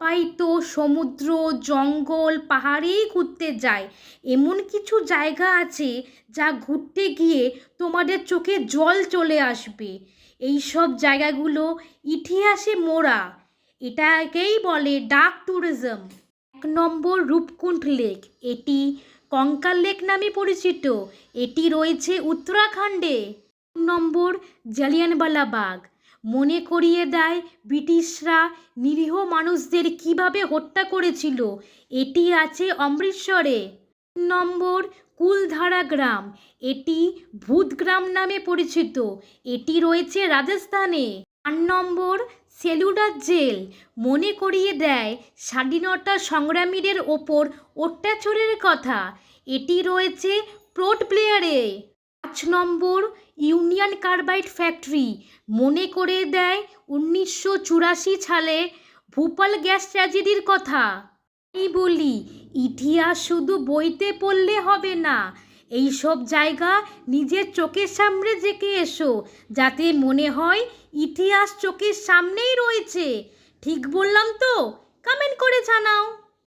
সবাই তো সমুদ্র, জঙ্গল পাহাড়েই ঘুরতে যায় এমন কিছু জায়গা আছে যা ঘুরতে গিয়ে তোমাদের চোখে জল চলে আসবে। এই সব জায়গাগুলো ইতিহাসে মোড়া। এটাকেই বলে ডাক ট্যুরিজম। এক নম্বর রূপকুণ্ড লেক। এটি কঙ্কাল লেক নামে পরিচিত। এটি রয়েছে উত্তরাখণ্ডে। নম্বর জালিয়ানওয়ালা বাগ। মনে করিয়ে দেয় ব্রিটিশরা নিরীহ মানুষদের কীভাবে হত্যা করেছিল। এটি আছে অমৃতসরে। নম্বর কুলধারা গ্রাম। এটি ভূতগ্রাম নামে পরিচিত। এটি রয়েছে রাজস্থানে। চার নম্বর সেলুডার জেল। মনে করিয়ে দেয় স্বাধীনতা সংগ্রামীদের ওপর অত্যাচারের কথা। এটি রয়েছে পোর্ট ব্লেয়ারে পাঁচ নম্বর ইউনিয়ন কার্বাইড ফ্যাক্টরি মনে করে দেয় উনিশশো চুরাশি সালে ভূপাল গ্যাস ট্র্যাজেডির কথা। এই বলি, ইতিহাস শুধু বইতে পড়লে হবে না এই সব জায়গা নিজের চোখের সামনে দেখে এসো, যাতে মনে হয় ইতিহাস চোখের সামনেই রয়েছে। ঠিক বললাম তো? কমেন্ট করে জানাও।